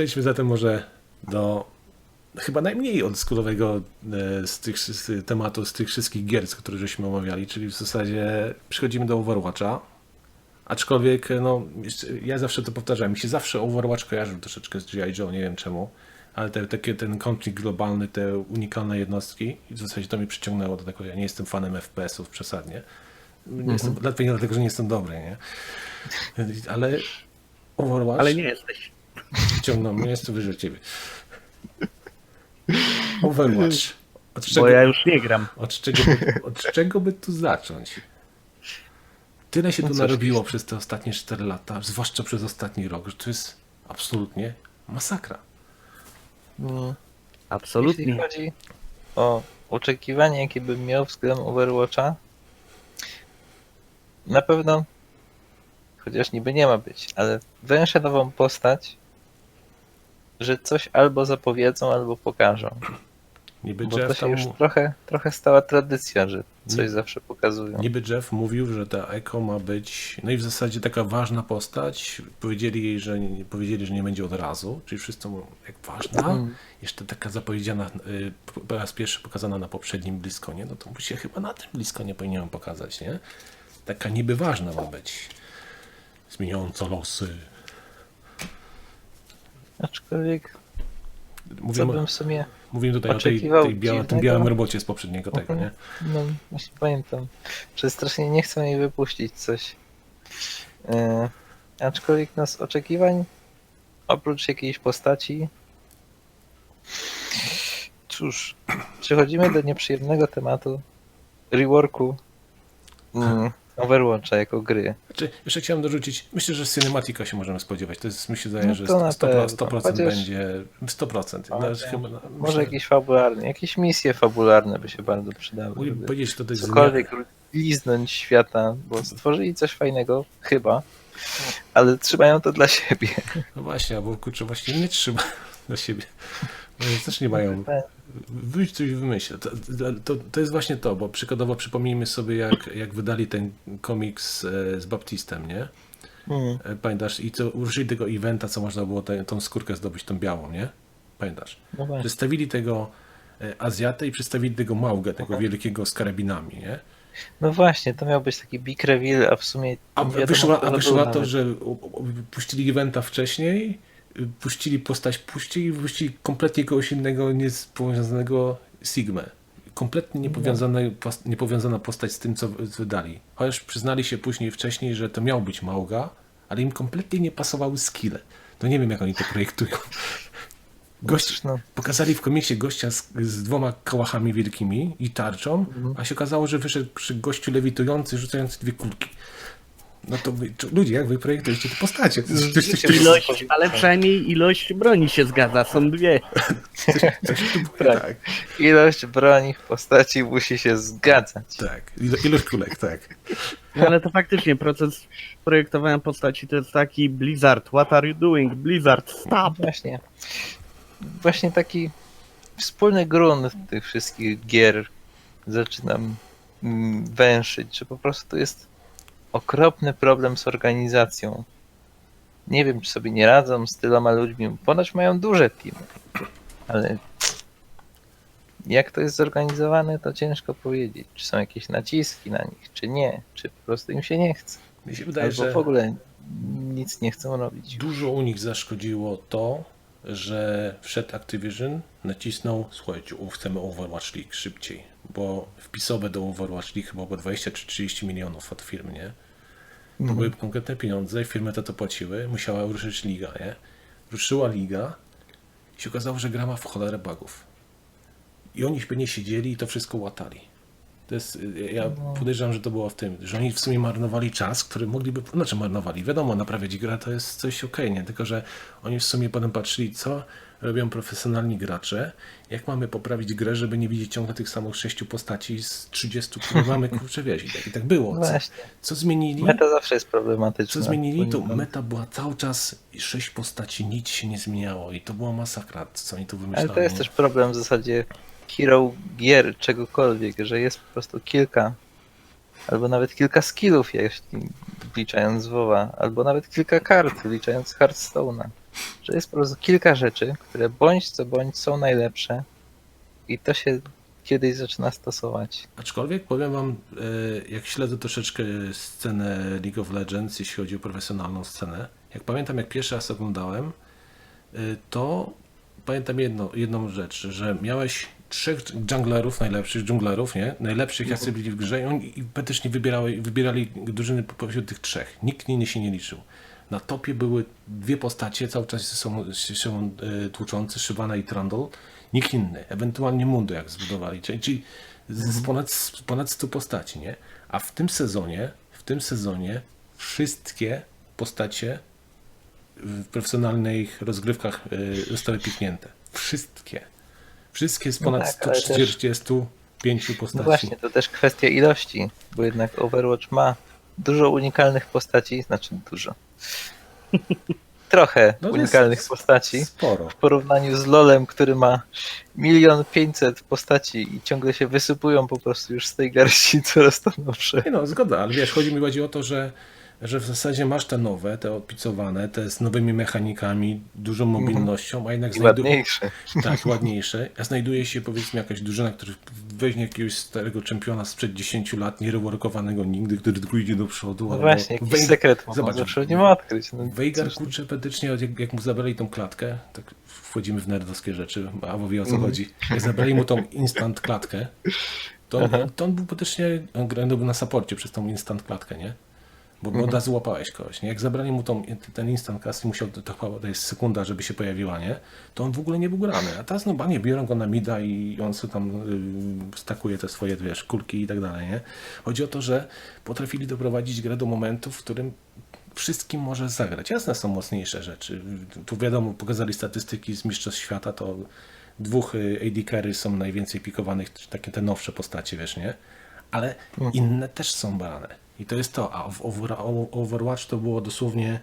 Przejdźmy zatem może do chyba najmniej oldschoolowego e, z tych z tematu, z tych wszystkich gier, które żeśmy omawiali, czyli w zasadzie przychodzimy do Overwatcha. Aczkolwiek, e, no, ja zawsze to powtarzam, mi się zawsze Overwatch kojarzył troszeczkę z G.I. Joe, nie wiem czemu, ale te, takie, ten konflikt globalny, te unikalne jednostki, i w zasadzie to mnie przyciągnęło do tego, ja nie jestem fanem FPS-ów przesadnie. Nie jestem, dlatego, dlatego, że nie jestem dobry, nie? Ale Overwatch Ale nie jesteś. Ciągną mnie, jestem wyżej ciebie. Overwatch. Od czego, Bo ja już nie gram. od, czego, by- od czego by tu zacząć? Tyle się No tu narobiło przez te ostatnie 4 lata, zwłaszcza przez ostatni rok, że to jest absolutnie masakra. Jeśli Absolutnie. chodzi o oczekiwanie, jakie bym miał względem Overwatcha, na pewno, chociaż niby nie ma być, ale węszę nową postać, że coś albo zapowiedzą, albo pokażą. Niby Bo to Jeff, się tam, już trochę, trochę stała tradycja, że coś Nie- zawsze pokazują. niby Jeff mówił, że ta Echo ma być, no i w zasadzie taka ważna postać. Powiedzieli jej, że nie, powiedzieli, że nie będzie od razu, czyli wszyscy mówią, jak ważna. Mm. Jeszcze taka zapowiedziana, y, po raz pierwszy pokazana na poprzednim Bliskonie, no to się chyba na tym Bliskonie powinienem pokazać, nie? Taka niby ważna ma być. Zmieniająca losy. Aczkolwiek, co Mówimy, bym w sumie mówimy tutaj o tej, tej biała, tym białym robocie z poprzedniego tego, nie? No, właśnie pamiętam. Że strasznie nie chcą jej wypuścić coś. E, aczkolwiek no, z oczekiwań, oprócz jakiejś postaci, cóż, przechodzimy do nieprzyjemnego tematu reworku mm, Overwatcha jako gry. Znaczy, jeszcze chciałem dorzucić, myślę, że Cinematica się możemy spodziewać. To jest, myślę, zdaje, No że to na 100%, pewno. 100% Chociaż- będzie, 100%. Ale Nawet chyba, Może myślę, jakieś fabularne, jakieś misje fabularne by się bardzo przydały. Mógłbym powiedzieć, to jest cokolwiek liznąć świata, bo stworzyli coś fajnego, chyba, ale trzymają to dla siebie. No właśnie, albo kurczę, właśnie nie trzyma dla siebie. Oni też nie mają. Wyjdź coś wymyśl. To, to, to jest właśnie to, bo przykładowo przypomnijmy sobie, jak, jak wydali ten komiks e, z Baptistem, nie? E, Pamiętasz? I co użyli tego eventa, co można było tę- tą skórkę zdobyć, tą białą, nie? Pamiętasz? No. Przedstawili tego e, Azjatę i przedstawili tego Małgę, tego wielkiego z karabinami, nie? no właśnie, to miał być taki big reveal, a w sumie A wiadomo, wyszło, a to wyszło na to, że puścili eventa wcześniej, puścili postać, puścili, puścili kompletnie kogoś innego, nie z- powiązanego Sigmę. Kompletnie niepowiązana, pos- niepowiązana postać z tym, co wydali. Chociaż przyznali się później, wcześniej, że to miał być Małga, ale im kompletnie nie pasowały skille. To nie wiem, jak oni to projektują. Gość, No, Pokazali w komiksie gościa z, z dwoma kołachami wielkimi i tarczą, a się okazało, że wyszedł przy gościu lewitujący, rzucający dwie kulki. No to wy, czy- ludzie, jak wy projektujecie te postacie? To to jest- to jest- Ilość, ale przynajmniej ilość broni się zgadza, są dwie. coś Tak. tak. ilość broni w postaci musi się zgadzać. Tak, Ilo, ilość kulek, tak. No, ale to faktycznie proces projektowania postaci to jest taki Blizzard, what are you doing? Blizzard, stop! Właśnie. Właśnie taki wspólny grunt tych wszystkich gier zaczynam mm, węszyć, że po prostu jest okropny problem z organizacją. Nie wiem, czy sobie nie radzą z tyloma ludźmi. Ponoć mają duże teamy, ale jak to jest zorganizowane, to ciężko powiedzieć. Czy są jakieś naciski na nich, czy nie, czy po prostu im się nie chce. Mi się wydaje, Albo że w ogóle nic nie chcą robić. dużo u nich zaszkodziło to, że wszedł Activision, nacisnął, słuchajcie, chcemy Overwatch League szybciej, bo wpisowe do Overwatch League chyba było 20 czy 30 milionów od firmy, nie? To były konkretne pieniądze, firmy to to płaciły, musiała ruszyć liga, nie? Ruszyła liga i się okazało, że gra ma w cholerę bugów. I oni pewnie siedzieli i to wszystko łatali. To jest, y, ja podejrzewam, że to było w tym, że oni w sumie marnowali czas, który mogliby, znaczy marnowali, wiadomo, naprawiać grę to jest coś okej, nie? Tylko, że oni w sumie potem patrzyli, co robią profesjonalni gracze, jak mamy poprawić grę, żeby nie widzieć ciągle tych samych sześciu postaci z 30, które mamy, kurczę, wiesz, i tak, i tak było. Co, co zmienili? Meta zawsze jest problematyczna. Co zmienili, to meta była cały czas i sześć postaci, nic się nie zmieniało i to była masakra, co oni tu wymyślali. Ale to jest też problem w zasadzie hero gier, czegokolwiek, że jest po prostu kilka, albo nawet kilka skillów, jeśli wliczając WoWa, albo nawet kilka kart, wliczając Hearthstone'a. że jest po prostu kilka rzeczy, które bądź co bądź są najlepsze i to się kiedyś zaczyna stosować. Aczkolwiek powiem wam, e, jak śledzę troszeczkę scenę League of Legends, jeśli chodzi o profesjonalną scenę, jak pamiętam, jak pierwszy raz oglądałem, e, to pamiętam jedno, jedną rzecz, że miałeś trzech junglerów, najlepszych junglerów, nie? Najlepszych, jacy byli w grze i oni i praktycznie wybierały, wybierali drużyny po- pośród tych trzech. Nikt inny się nie liczył. Na topie były dwie postacie, cały czas sobą, się sobą e, tłuczące, Shyvana i Trundle. Nikt inny. Ewentualnie Mundo jak zbudowali. Czyli, czyli z, z ponad, z ponad 100 postaci, nie? A w tym sezonie, w tym sezonie wszystkie postacie w profesjonalnych rozgrywkach y, zostały piknięte. Wszystkie. Wszystkie z ponad tak, ale też- 145 No postaci. właśnie, to też kwestia ilości, bo jednak Overwatch ma dużo unikalnych postaci, znaczy dużo. Trochę No to jest unikalnych postaci. Sporo. w porównaniu z LoLem, który ma milion pięćset postaci i ciągle się wysypują po prostu już z tej garści coraz to nowsze. Nie no, zgoda, ale wiesz, chodzi mi bardziej o to, że, że w zasadzie masz te nowe, te opicowane, te z nowymi mechanikami, dużą mobilnością, a jednak I znajdu- ładniejsze. Tak, ładniejsze. A znajduje się powiedzmy jakaś drużyna, która weźmie jakiegoś starego czempiona sprzed 10 lat, niereworkowanego nigdy, który tylko idzie do przodu. No właśnie, jakiś Wejg- sekret Zobacz, zawsze nie ma odkryć. No, cóż, kurczę praktycznie jak, jak mu zabrali tą klatkę, tak wchodzimy w nerdowskie rzeczy, a wie o co Mhm. chodzi. Jak zabrali mu tą instant klatkę, to, to on był praktycznie, on grał był na saporcie przez tą instant klatkę, nie? Bo, bo od razu łapałeś kogoś, nie? Jak zabrali mu tą, ten instant cast i musiał, to, chyba jest sekunda, żeby się pojawiła, nie? To on w ogóle nie był grany. A teraz no banie, biorą go na mida i on sobie tam y, stakuje te swoje, wiesz, kulki i tak dalej, nie? Chodzi o to, że potrafili doprowadzić grę do momentu, w którym wszystkim może zagrać. Jasne są mocniejsze rzeczy. Tu wiadomo, pokazali statystyki z Mistrzostw Świata, to dwóch y, AD carry są najwięcej pikowanych, takie te nowsze postacie, wiesz, nie? Ale inne też są brane. I to jest to. A w Over- Overwatch to było dosłownie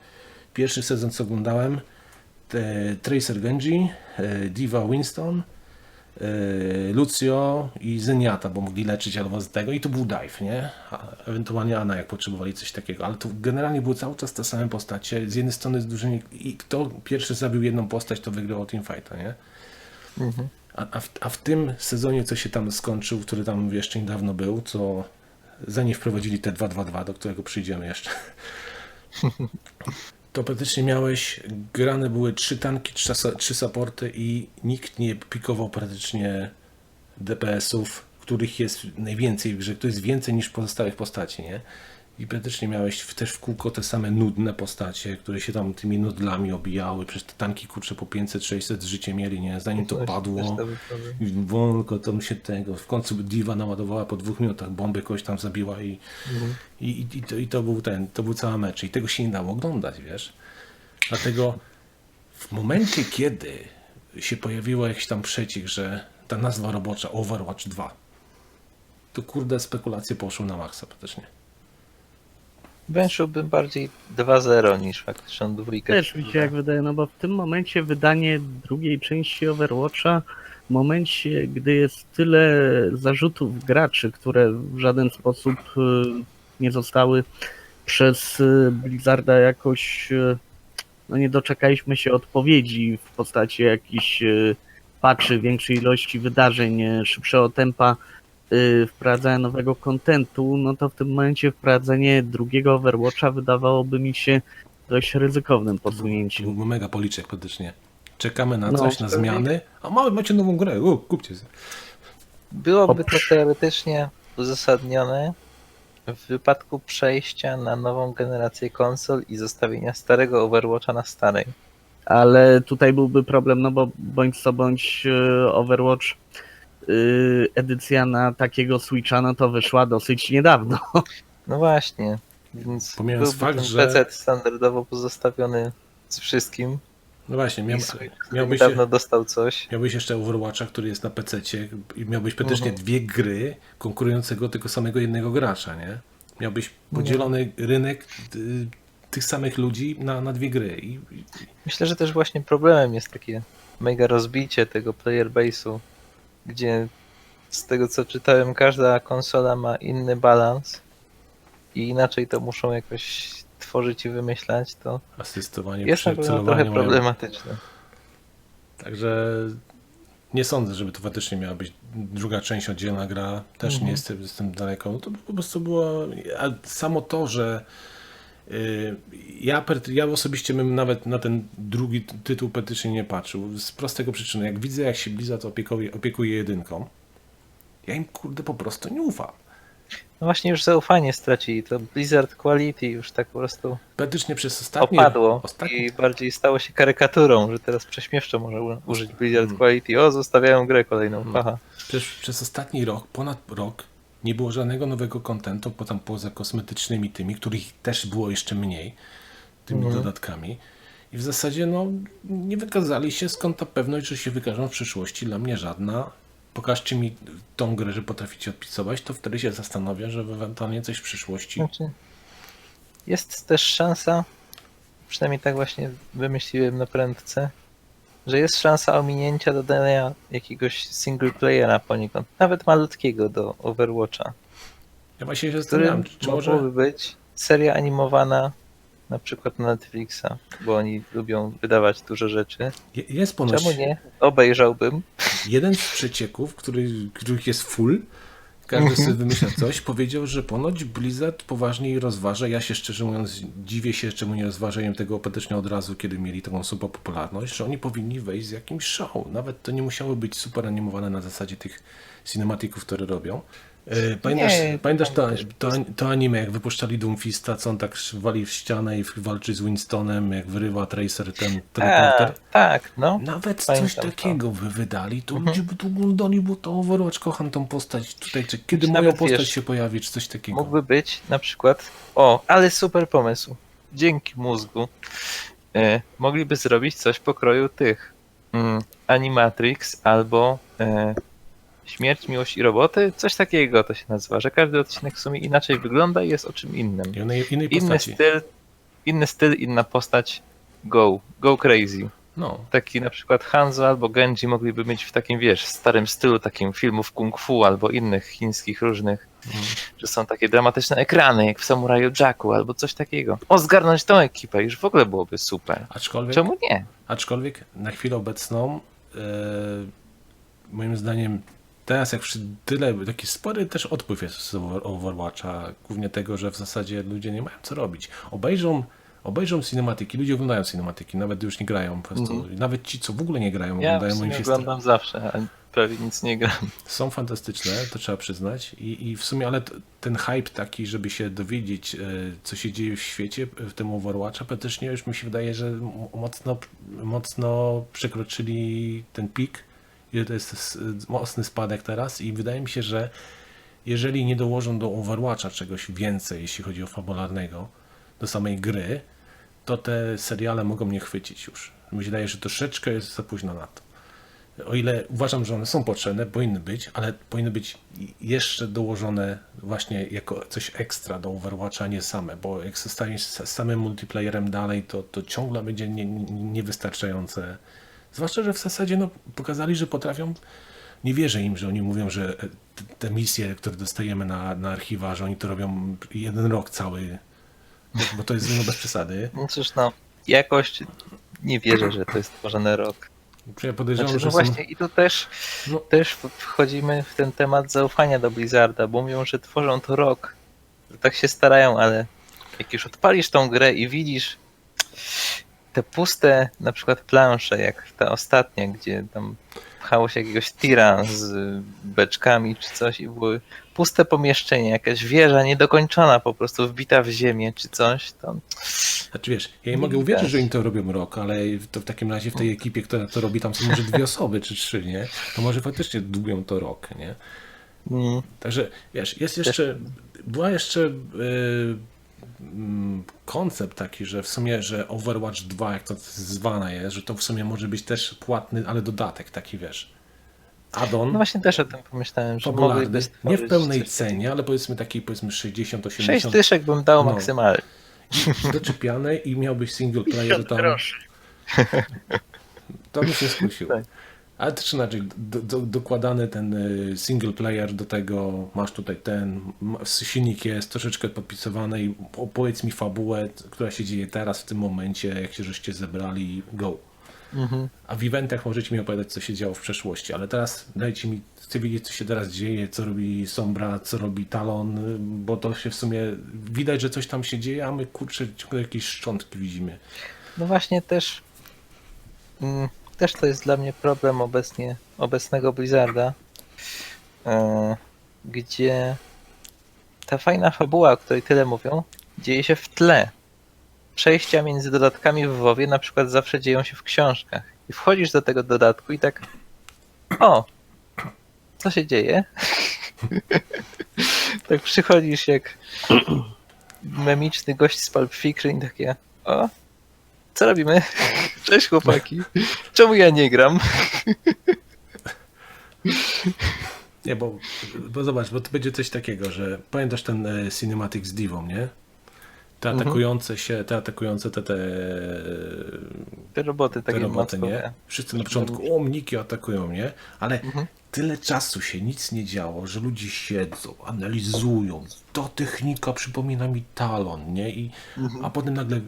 pierwszy sezon, co oglądałem. Tracer Genji, e, Diva Winston, e, Lucio i Zenyatta, bo mogli leczyć albo z tego i to był dive, nie? A ewentualnie Ana, jak potrzebowali coś takiego, ale to generalnie były cały czas te same postacie. Z jednej strony z drużyny i kto pierwszy zabił jedną postać, to wygrał teamfighta, nie? Mhm. A, a, w, a w tym sezonie, co się tam skończył, który tam jeszcze niedawno był, co zanim wprowadzili te 2-2-2, do którego przyjdziemy jeszcze, to praktycznie miałeś, grane były trzy tanki, trzy, supporty i nikt nie pikował praktycznie DPS-ów, których jest najwięcej w grze, to jest więcej niż pozostałych postaci, nie? I praktycznie miałeś też w kółko te same nudne postacie, które się tam tymi nudlami obijały, przecież te tanki kurczę po 500-600 życie mieli, nie? Zanim to padło, wolno tam się tego, w końcu Diva naładowała po dwóch minutach, bombę kogoś tam zabiła i, Mhm. i, i, i, to, i to był ten, to był cały mecz i tego się nie dało oglądać, wiesz. Dlatego w momencie, kiedy się pojawiło jakiś tam przeciek, że ta nazwa robocza Overwatch 2, to kurde spekulacje poszły na maksa praktycznie. Węszyłbym bardziej 2-0 niż faktyczną dwójkę. Też mi się jak wydaje, no bo w tym momencie wydanie drugiej części Overwatcha, w momencie, gdy jest tyle zarzutów graczy, które w żaden sposób y, nie zostały przez y, Blizzarda jakoś, y, no nie doczekaliśmy się odpowiedzi w postaci jakichś y, patchy, większej ilości wydarzeń, szybszego tempa wprowadzania nowego kontentu, no to w tym momencie wprowadzenie drugiego Overwatcha wydawałoby mi się dość ryzykownym posunięciem. Był mega policzek praktycznie. Czekamy na No, coś, na pewnie. zmiany, a mamy, macie nową grę, u, kupcie sobie. Byłoby to teoretycznie uzasadnione w wypadku przejścia na nową generację konsol i zostawienia starego Overwatcha na starej. Ale tutaj byłby problem, no bo bądź co bądź e, Overwatch edycja na takiego Switcha, no to wyszła dosyć niedawno. No właśnie, więc Pomijając fakt, ten że- PC standardowo pozostawiony z wszystkim No właśnie, miał, miałbyś niedawno się, dostał coś. miałbyś jeszcze Overwatcha, który jest na PC i miałbyś praktycznie Mhm. dwie gry konkurującego tylko samego jednego gracza, nie? Miałbyś podzielony rynek y, tych samych ludzi na, na dwie gry. I, Myślę, że też właśnie problemem jest takie mega rozbicie tego player base'u, gdzie z tego co czytałem, każda konsola ma inny balans i inaczej to muszą jakoś tworzyć i wymyślać, to Asystowanie jest przy trochę mają- problematyczne. Także nie sądzę, żeby to faktycznie miała być druga część oddzielna gra. Też Mhm. nie jestem, jestem daleko. To po prostu było. A samo to, że ja, ja osobiście bym nawet na ten drugi tytuł praktycznie nie patrzył. Z prostego przyczyny. Jak widzę, jak się Blizzard opiekuje, opiekuje jedynką, ja im kurde po prostu nie ufam. No właśnie już zaufanie stracili, to Blizzard Quality już tak po prostu Praktycznie przez ostatni opadło ostatni i bardziej stało się karykaturą, że teraz prześmiewczo można u- użyć Blizzard Mm. Quality. O, zostawiają grę kolejną, Mm. Przez, przez ostatni rok, ponad rok, nie było żadnego nowego kontentu, bo tam poza kosmetycznymi tymi, których też było jeszcze mniej, tymi Mhm. dodatkami. I w zasadzie no, nie wykazali się, skąd ta pewność, że się wykażą w przyszłości. Dla mnie żadna. Pokażcie mi tą grę, że potraficie odpisować, to wtedy się zastanowię, że ewentualnie coś w przyszłości. Znaczy, jest też szansa, przynajmniej tak właśnie wymyśliłem na prędce, że jest szansa ominięcia dodania jakiegoś single playera poniekąd, nawet malutkiego do Overwatcha, Ja właśnie się zastanawiam, czy może... mogłoby być seria animowana na przykład na Netflixa, bo oni lubią wydawać dużo rzeczy. Je- Jest ponoć Czemu nie? Obejrzałbym. jeden z przecieków, który, których jest full, każdy sobie wymyśla coś, powiedział, że ponoć Blizzard poważniej rozważa. Ja się szczerze mówiąc dziwię się, czemu nie rozważają tego ostatecznie od razu, kiedy mieli taką super popularność, że oni powinni wejść z jakimś show. Nawet to nie musiało być super animowane na zasadzie tych cinematików, które robią. E, Pamiętasz, Nie, pamiętasz to, to, to anime, jak wypuszczali Doomfista, co on tak wali w ścianę i walczy z Winstonem, jak wyrywa Tracer ten teleporter? Tak, no. Nawet Pamiętam coś to. takiego wy wydali, to Mhm. ludzie by tu oglądali, bo to Overwatch kocham tą postać tutaj, czy kiedy moja postać wiesz, się pojawi, czy coś takiego. Mógłby być na przykład, o, ale super pomysł. Dzięki mózgu. E, mogliby zrobić coś pokroju tych mm, Animatrix albo e, Śmierć, Miłość i Roboty. Coś takiego to się nazywa, że każdy odcinek w sumie inaczej wygląda i jest o czym innym. I innej, innej Inny styl, inny styl, inna postać. Go, go crazy. No, Taki na przykład Hanzo albo Genji mogliby mieć w takim, wiesz, starym stylu, takim filmów kung fu albo innych chińskich różnych, Mhm. że są takie dramatyczne ekrany, jak w Samuraju Jacku albo coś takiego. O, zgarnąć tą ekipę, już w ogóle byłoby super. aczkolwiek, Czemu nie? aczkolwiek na chwilę obecną e, moim zdaniem teraz jak przy tyle, taki spory też odpływ jest z Over- Overwatcha, głównie tego, że w zasadzie ludzie nie mają co robić. Obejrzą Obejrzą cinematyki, ludzie oglądają cinematyki, nawet już nie grają po prostu. Mhm. Nawet ci, co w ogóle nie grają, Ja oglądają, się oglądam zawsze, a prawie nic nie gram. są fantastyczne, to trzeba przyznać. I, i w sumie, ale ten hype taki, żeby się dowiedzieć, e, co się dzieje w świecie, w tym Overwatcha, praktycznie już mi się wydaje, że mocno, mocno przekroczyli ten pik. To jest mocny spadek teraz i wydaje mi się, że jeżeli nie dołożą do Overwatcha czegoś więcej, jeśli chodzi o fabularnego, do samej gry, to te seriale mogą mnie chwycić już. Mi się wydaje, że troszeczkę jest za późno na to. O ile uważam, że one są potrzebne, powinny być, ale powinny być jeszcze dołożone właśnie jako coś ekstra do Overwatcha, nie same, bo jak zostaniesz samym multiplayerem dalej, to, to ciągle będzie nie, nie- niewystarczające. Zwłaszcza, że w zasadzie no, pokazali, że potrafią. Nie wierzę im, że oni mówią, że e, te- misje, które dostajemy na, na archiwa, że oni to robią jeden rok cały, bo, to jest no, bez przesady. No cóż, no, jakość nie wierzę, że to jest tworzony rok. Ja podejrzewam, Znaczy, że no są... właśnie, i tu też, No. też wchodzimy w ten temat zaufania do Blizzarda, bo mówią, że tworzą to rok, że tak się starają, ale jak już odpalisz tą grę i widzisz te puste na przykład plansze, jak ta ostatnia, gdzie tam pchało się jakiegoś tira z beczkami czy coś i były puste pomieszczenie, jakaś wieża niedokończona po prostu wbita w ziemię czy coś, to Znaczy wiesz, ja nie mogę uwierzyć, że oni to robią rok, ale to w takim razie w tej ekipie, która to robi, tam są może dwie osoby czy trzy, nie? To może faktycznie dłubią to rok, nie? mm, Także wiesz, jest jeszcze, była jeszcze yy, koncept taki, że w sumie, że Overwatch 2, jak to zwane jest, że to w sumie może być też płatny, ale dodatek taki, wiesz, add-on, no właśnie też o tym pomyślałem, że mogliby nie w pełnej cenie, ale powiedzmy taki, powiedzmy 60-80 Sześć dyszek bym dał No. maksymalnie. doczepiane i miałbyś single player tam. To by się skusił. Tak. Ale też inaczej, do, do, dokładany ten y, single player do tego, masz tutaj ten, silnik jest troszeczkę podpisowany i opowiedz mi fabułę, która się dzieje teraz, w tym momencie, jak się żeście zebrali, go. Mhm. A w eventach możecie mi opowiadać, co się działo w przeszłości, ale teraz dajcie mi, chcę wiedzieć, co się teraz dzieje, co robi Sombra, co robi Talon, y, bo to się w sumie, widać, że coś tam się dzieje, a my kurczę, ciągle jakieś szczątki widzimy. No właśnie też mm, też to jest dla mnie problem obecnie obecnego Blizzarda, e, gdzie ta fajna fabuła, o której tyle mówią, dzieje się w tle. Przejścia między dodatkami w WoWie na przykład zawsze dzieją się w książkach. I wchodzisz do tego dodatku i tak o, co się dzieje? tak przychodzisz jak memiczny gość z Pulp Fiction takie o, co robimy? Cześć chłopaki. Czemu ja nie gram? Nie, bo, bo zobacz, bo to będzie coś takiego, że pamiętasz ten e, cinematic z Divą, nie? Te Mhm. atakujące się, te atakujące te, te, Te roboty te takie roboty, nie? Wszyscy na początku, o, mniki atakują, nie? Ale Mhm. tyle czasu się nic nie działo, że ludzie siedzą, analizują. To technika przypomina mi talon, nie? I, Mhm. A potem nagle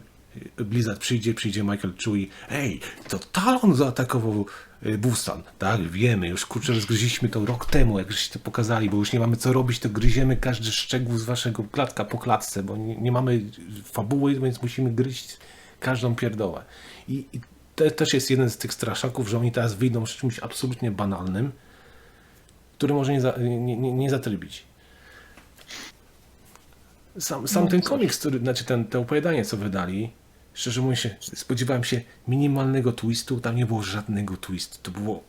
Blizzard przyjdzie, przyjdzie Michael Chu i ej, to talon zaatakował y, Busan, tak? Wiemy, już kurczę, rozgryźliśmy to rok temu, jak żeście to pokazali, bo już nie mamy co robić, to gryziemy każdy szczegół z waszego klatka po klatce, bo nie, nie mamy fabuły, więc musimy gryźć każdą pierdołę. I, i to też jest jeden z tych straszaków, że oni teraz wyjdą z czymś absolutnie banalnym, który może nie, za, nie, nie, nie zatrybić. Sam, sam ten komiks, który, znaczy ten, to opowiadanie, co wydali, szczerze mówiąc, się, spodziewałem się minimalnego twistu, tam nie było żadnego twistu. To było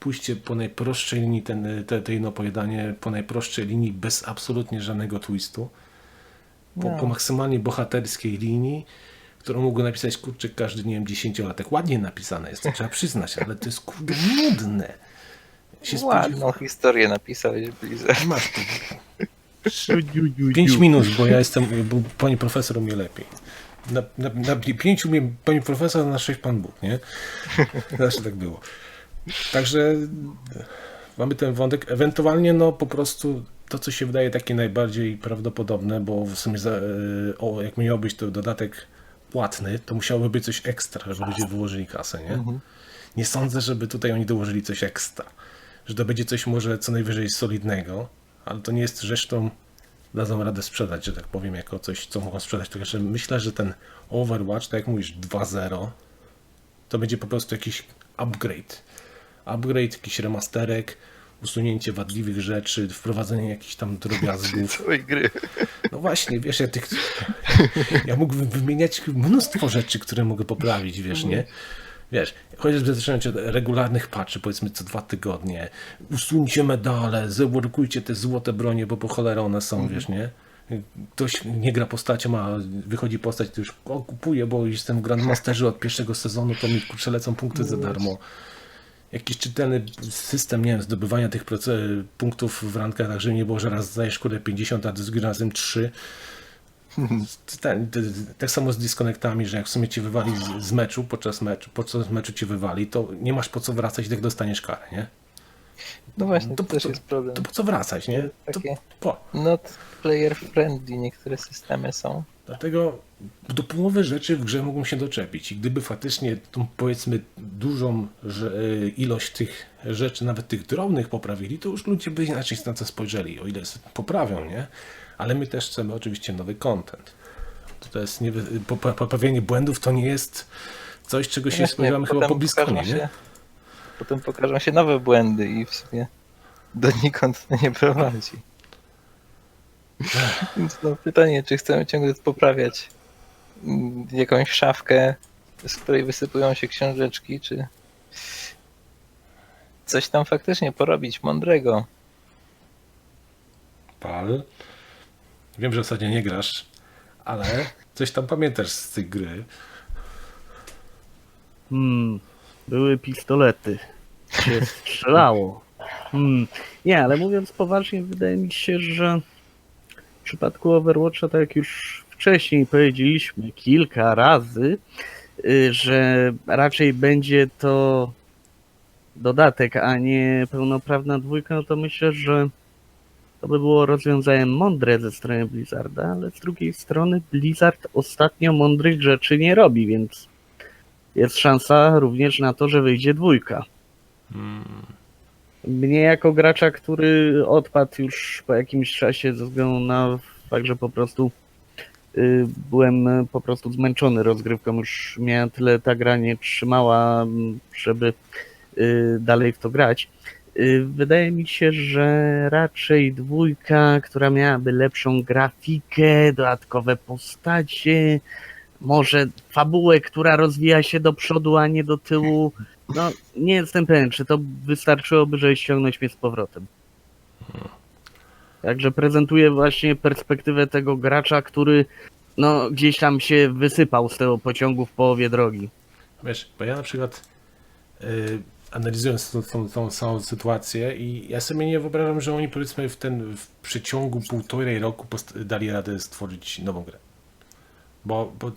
pójście po najprostszej linii, ten, te, te jedno opowiadanie, po najprostszej linii, bez absolutnie żadnego twistu. Po, No. po maksymalnie bohaterskiej linii, którą mógł napisać, kurczę, każdy, nie wiem, dziesięciolatek. Ładnie napisane jest, to trzeba przyznać, ale to jest, kurde, nudne. Się Ładną historię napisałeś Blizzard. Masz tu. Pięć minut, bo ja jestem, bo pani profesor umie lepiej. Na, na, na pięciu umie pani profesor, na sześć pan Bóg, nie? Zawsze tak było. Także mamy ten wątek. Ewentualnie, no po prostu to, co się wydaje takie najbardziej prawdopodobne, bo w sumie, za, e, o, jak miał być to dodatek płatny, to musiałoby być coś ekstra, żeby ludzie wyłożyli kasę, nie? Nie sądzę, żeby tutaj oni dołożyli coś ekstra. Że to będzie coś może co najwyżej solidnego, ale to nie jest rzecz, którą dadzą radę sprzedać, że tak powiem, jako coś, co mogą sprzedać. Także myślę, że ten Overwatch, tak jak mówisz, 2.0, to będzie po prostu jakiś upgrade. Upgrade, jakiś remasterek, usunięcie wadliwych rzeczy, wprowadzenie jakichś tam drobiazgów. Całej gry. No właśnie, wiesz, ja tych... Ja mógłbym wymieniać mnóstwo rzeczy, które mogę poprawić, wiesz, nie? Wiesz, chociażby zaczynać od regularnych patchy, powiedzmy co dwa tygodnie. Usuńcie medale, zeworkujcie te złote bronie, bo po cholerę one są, wiesz, nie? Ktoś nie gra postacią, a wychodzi postać, to już o, kupuję, bo jestem w Grandmasterze od pierwszego sezonu, to mi kurczę lecą punkty za darmo. Jakiś czytelny system, nie wiem, zdobywania tych punktów w rankach, tak żeby nie było, że raz zdajesz kurde 50, a drugi razem 3. Tak samo z disconnectami, że jak w sumie cię wywali z, z meczu, podczas meczu, podczas meczu cię wywali, to nie masz po co wracać, tak dostaniesz karę, nie? No właśnie, To to, po też co- jest problem. To po co wracać, nie? To Takie po. not player friendly niektóre systemy są. Dlatego do połowy rzeczy w grze mogą się doczepić i gdyby faktycznie tą powiedzmy dużą e, ilość tych rzeczy, nawet tych drobnych poprawili, to już ludzie by inaczej na to spojrzeli, o ile poprawią, nie? Ale my też chcemy oczywiście nowy content. To, jest nie, poprawienie błędów to nie jest coś, czego się spodziewamy chyba po pokażą nie? się- Potem pokażą się nowe błędy i w sumie donikąd to nie prowadzi. Więc no, pytanie, czy chcemy ciągle poprawiać mm, jakąś szafkę, z której wysypują się książeczki, czy coś tam faktycznie porobić mądrego. Pal. Wiem, że zasadzie nie grasz, ale coś tam pamiętasz z tej gry. Hmm, były pistolety. Się strzelało. Hmm. Nie, ale mówiąc poważnie, wydaje mi się, że w przypadku Overwatcha, tak jak już wcześniej powiedzieliśmy kilka razy, y, że raczej będzie to dodatek, a nie pełnoprawna dwójka, no to myślę, że to by było rozwiązanie mądre ze strony Blizzarda, ale z drugiej strony Blizzard ostatnio mądrych rzeczy nie robi, więc jest szansa również na to, że wyjdzie dwójka. Mm, Mnie jako gracza, który odpadł już po jakimś czasie ze względu na fakt, że po prostu y, byłem po prostu zmęczony rozgrywką, już miałem tyle ta gra nie trzymała, żeby y, dalej w to grać. Y, Wydaje mi się, że raczej dwójka, która miałaby lepszą grafikę, dodatkowe postacie, może fabułę, która rozwija się do przodu, a nie do tyłu. No, nie jestem pewien, czy to wystarczyłoby, żeby ściągnąć mnie z powrotem. Także prezentuję właśnie perspektywę tego gracza, który no, gdzieś tam się wysypał z tego pociągu w połowie drogi. Wiesz, bo ja na przykład y, analizując tą, tą, tą całą sytuację i ja sobie nie wyobrażam, że oni powiedzmy w ten w przeciągu półtorej roku dali radę stworzyć nową grę. Bo, bo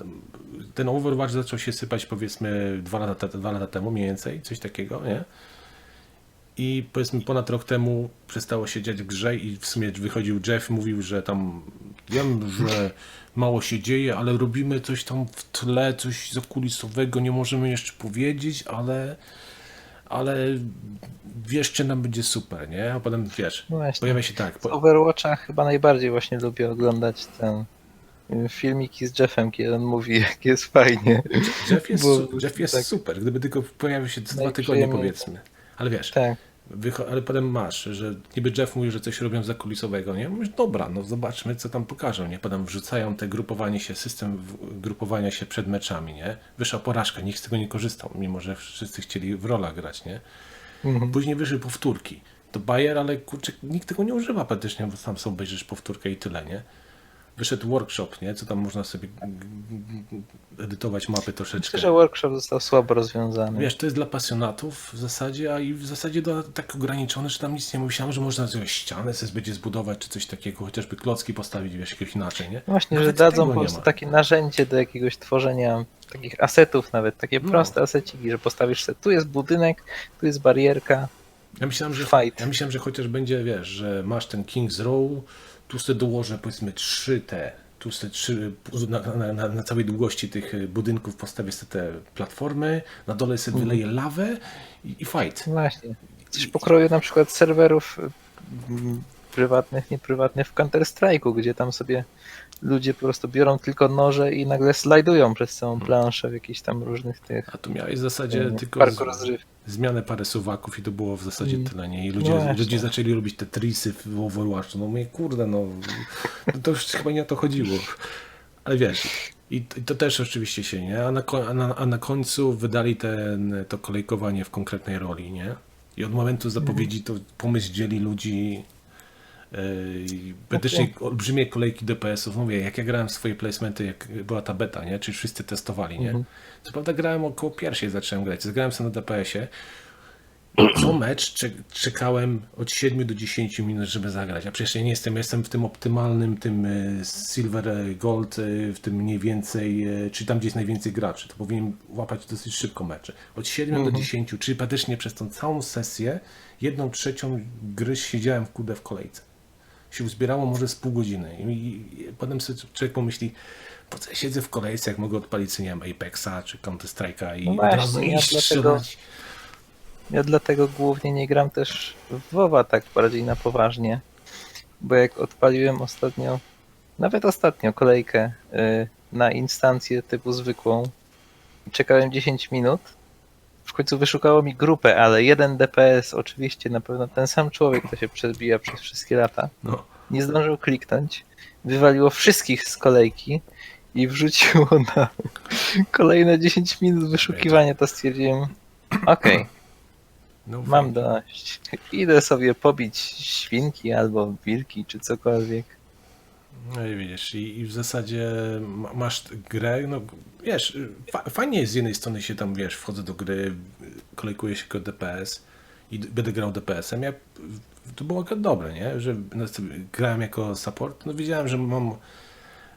ten Overwatch zaczął się sypać powiedzmy dwa lata, dwa lata temu mniej więcej, coś takiego, nie? I powiedzmy ponad rok temu przestało się dziać w grze i w sumie wychodził Jeff mówił, że tam wiem, że mało się dzieje, ale robimy coś tam w tle, coś zakulisowego, nie możemy jeszcze powiedzieć, ale ale wierzcie nam będzie super, nie? A potem wiesz, No właśnie. pojawia się tak, Z po, Overwatcha chyba najbardziej właśnie lubię oglądać ten y, filmiki z Jeffem, kiedy on mówi, jak jest fajnie. Jeff jest, bo- Jeff jest tak. super, gdyby tylko pojawił się co dwa tygodnie powiedzmy. Ale wiesz, Tak. Ale potem masz, że niby Jeff mówi, że coś robią zakulisowego, nie? Mówisz, dobra, no zobaczmy, co tam pokażą, nie? Potem wrzucają te grupowanie się, system grupowania się przed meczami, nie? Wyszła porażka, nikt z tego nie korzystał, mimo że wszyscy chcieli w rolach grać, nie? Mhm. Później wyszły powtórki. To Bayer, ale kurczę, nikt tego nie używa praktycznie, bo sam sobie obejrzysz powtórkę i tyle, nie? Wyszedł workshop, nie? Co tam można sobie edytować mapy troszeczkę. Myślę, że workshop został słabo rozwiązany. Wiesz, to jest dla pasjonatów w zasadzie, a i w zasadzie do, tak ograniczone, że tam nic nie myślałem, że można sobie ścianę sobie będzie zbudować, czy coś takiego, chociażby klocki postawić, wiesz, jakoś inaczej, nie? Właśnie, że Nawet dadzą tego po prostu takie narzędzie do jakiegoś tworzenia takich asetów nawet, takie No. proste aseciki, że postawisz sobie, tu jest budynek, tu jest barierka, Ja myślałem, że, Fight. ja myślałem, że chociaż będzie, wiesz, że masz ten King's Row, tu sobie dołożę powiedzmy trzy te, tu sobie trzy, na, na, na, całej długości tych y, budynków postawię sobie te platformy, na dole sobie Mhm. wyleję lawę i, i fight. Właśnie. Coś pokroju na przykład serwerów mm, prywatnych, nieprywatnych w Counter-Strike'u, gdzie tam sobie ludzie po prostu biorą tylko noże i nagle slajdują przez całą planszę w jakichś tam różnych tych A tu miałeś w zasadzie mm, tylko z, zmianę parę suwaków i to było w zasadzie Mm. tyle, nie? I No ludzie, właśnie. ludzie zaczęli robić te trisy w Overwatchu. No mówię, kurde, no to już chyba nie o to chodziło. Ale wiesz, i, to też oczywiście się, nie? A na, a na, a na końcu wydali ten, to kolejkowanie w konkretnej roli, nie? I od momentu zapowiedzi to pomysł dzieli ludzi praktycznie olbrzymie kolejki DPS-ów. Mówię, jak ja grałem w swoje placementy, jak była ta beta, nie? Czyli wszyscy testowali, nie? Mhm. Co prawda grałem około pierwszej zacząłem grać. Zagrałem sobie na DPS-ie. Co mecz cze- czekałem od 7 do 10 minut, żeby zagrać. A przecież ja nie jestem, jestem w tym optymalnym, tym e, Silver e, Gold, e, w tym mniej więcej, czy tam gdzie jest najwięcej graczy. To powinien łapać dosyć szybko mecze. Od 7 do 10, czyli praktycznie przez tą całą sesję, jedną trzecią gry siedziałem w kudę w kolejce. Się uzbierało może z pół godziny. I, i potem sobie człowiek pomyśli, po co ja siedzę w kolejce, jak mogę odpalić, nie wiem, Apexa czy Counter Strike'a i No od razu ja iść dlatego-. Ja dlatego głównie nie gram też w WoWa tak bardziej na poważnie, bo jak odpaliłem ostatnio, nawet ostatnio kolejkę y, na instancję typu zwykłą, czekałem 10 minut, końcu wyszukało mi grupę, ale jeden DPS, oczywiście na pewno ten sam człowiek, to się przebija przez wszystkie lata, No. nie zdążył kliknąć, wywaliło wszystkich z kolejki i wrzuciło na kolejne 10 minut wyszukiwania, to stwierdziłem, okej, No, Mam dość. Idę sobie pobić świnki albo wilki czy cokolwiek. No i widzisz, i, i w zasadzie ma, masz grę, no wiesz, fa, fajnie jest z jednej strony się tam, wiesz, wchodzę do gry, kolejkuję się jako DPS i d- będę grał DPS-em. Ja, to było akurat dobre, nie? Że no, grałem jako support, no wiedziałem, że mam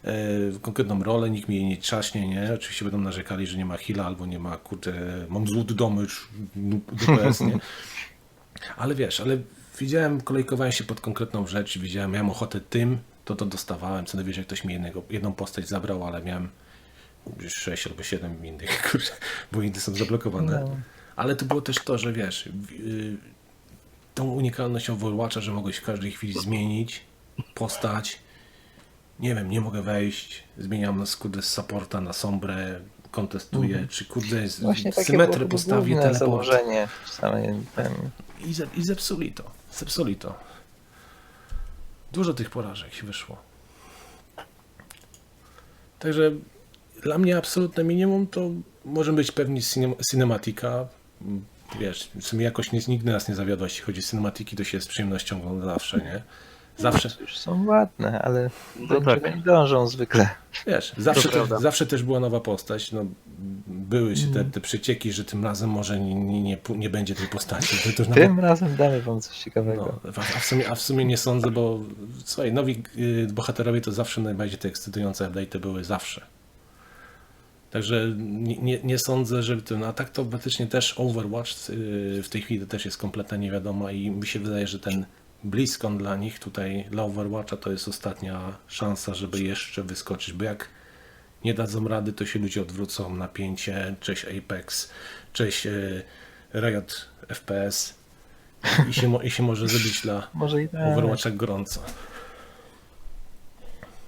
e, konkretną rolę, nikt mi jej nie trzaśnie, nie? Oczywiście będą narzekali, że nie ma heala albo nie ma, kurde, mam złot damage, DPS, nie? Ale wiesz, ale widziałem, kolejkowałem się pod konkretną rzecz, widziałem, miałem ochotę tym, to to dostawałem, co wiesz, jak ktoś mi jednego, jedną postać zabrał, ale miałem 6 albo 7 innych, kurczę, bo inne są zablokowane. No. Ale to było też to, że wiesz, w- y, tą unikalnością Overwatcha, że mogłeś w każdej chwili zmienić postać. Nie wiem, nie mogę wejść, zmieniam z kurde z supporta na sombrę, kontestuję, czy kurde symetrę postawię, teleport. założenie samej ten, I, ze, I zepsuli to. Zepsuli to. Dużo tych porażek się wyszło. Także dla mnie absolutne minimum to może być pewnie cinem- cinematika. Wiesz, w sumie jakoś nie, nigdy nas nie zawiodła, jeśli chodzi o cinematiki, to się z przyjemnością ogląda zawsze, nie? Zawsze, już są ładne, ale do No tak. nie dążą zwykle. wiesz, zawsze, te, prawda. zawsze też była nowa postać. No, były się te, te przecieki, że tym razem może nie, nie, nie, nie będzie tej postaci. To, to już nawet Tym razem damy wam coś ciekawego. No, a, w sumie, a w sumie nie sądzę, bo słuchaj, nowi y, bohaterowie to zawsze najbardziej te ekscytujące update'y były zawsze. Także nie, nie, nie sądzę, że ten, a tak to faktycznie też Overwatch y, w tej chwili też jest kompletnie nie wiadoma i mi się wydaje, że ten BlizzCon dla nich tutaj, dla Overwatcha to jest ostatnia szansa, żeby jeszcze wyskoczyć, bo jak nie dadzą rady, to się ludzie odwrócą, napięcie, cześć Apex, cześć y, Riot FPS i się, i się może zrobić dla Może i tak. Overwatcha gorąco.